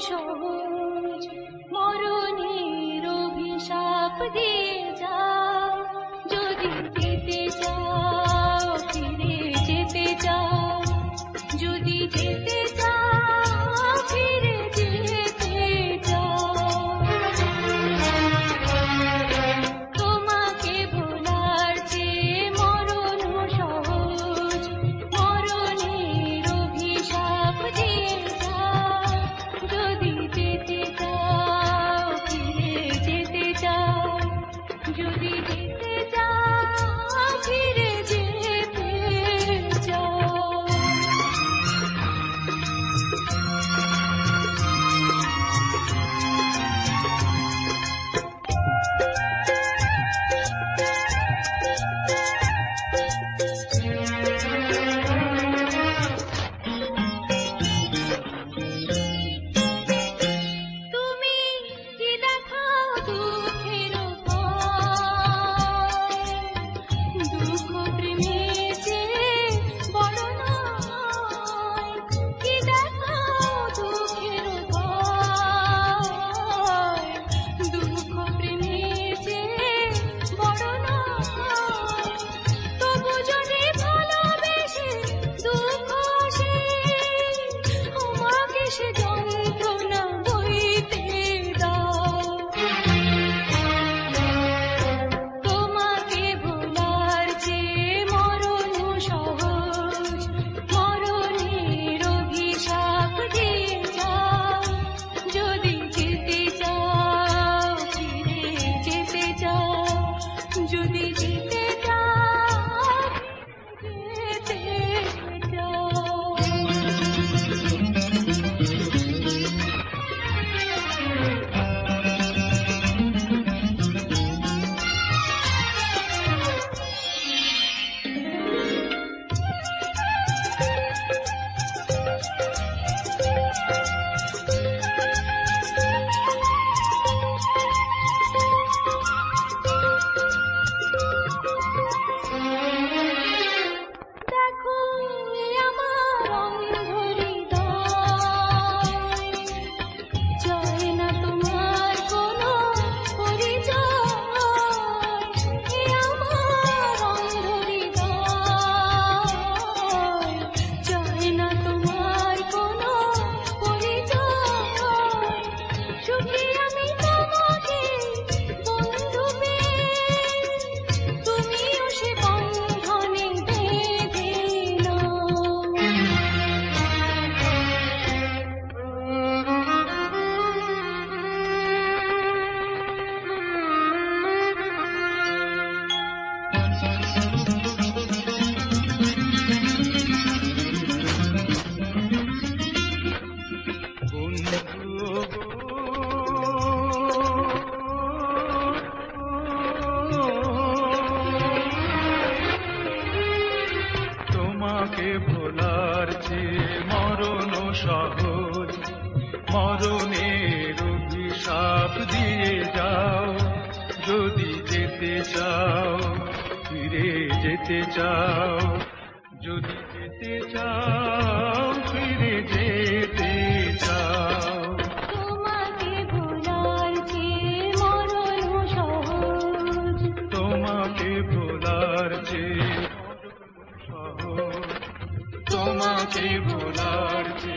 সহজ মরণের অভিশাপ দিয়ে সে যন্ত্রণা বইতে দাও। তোমাকে ভোলার যে মরণ সহজ, মরণের অভিশাপ দিয়ে যাও। যদি যেতে চাও, ফিরে যেতে চাও, যদি সহজ মরণের অভিশাপ দিয়ে যাও যদি যেতে চাও ফিরে যেতে চাও যদি যেতে চাও ফিরে যেতে চাও। তোমাকে ভোলার চেয়ে তোমাকে ভোলার চেয়ে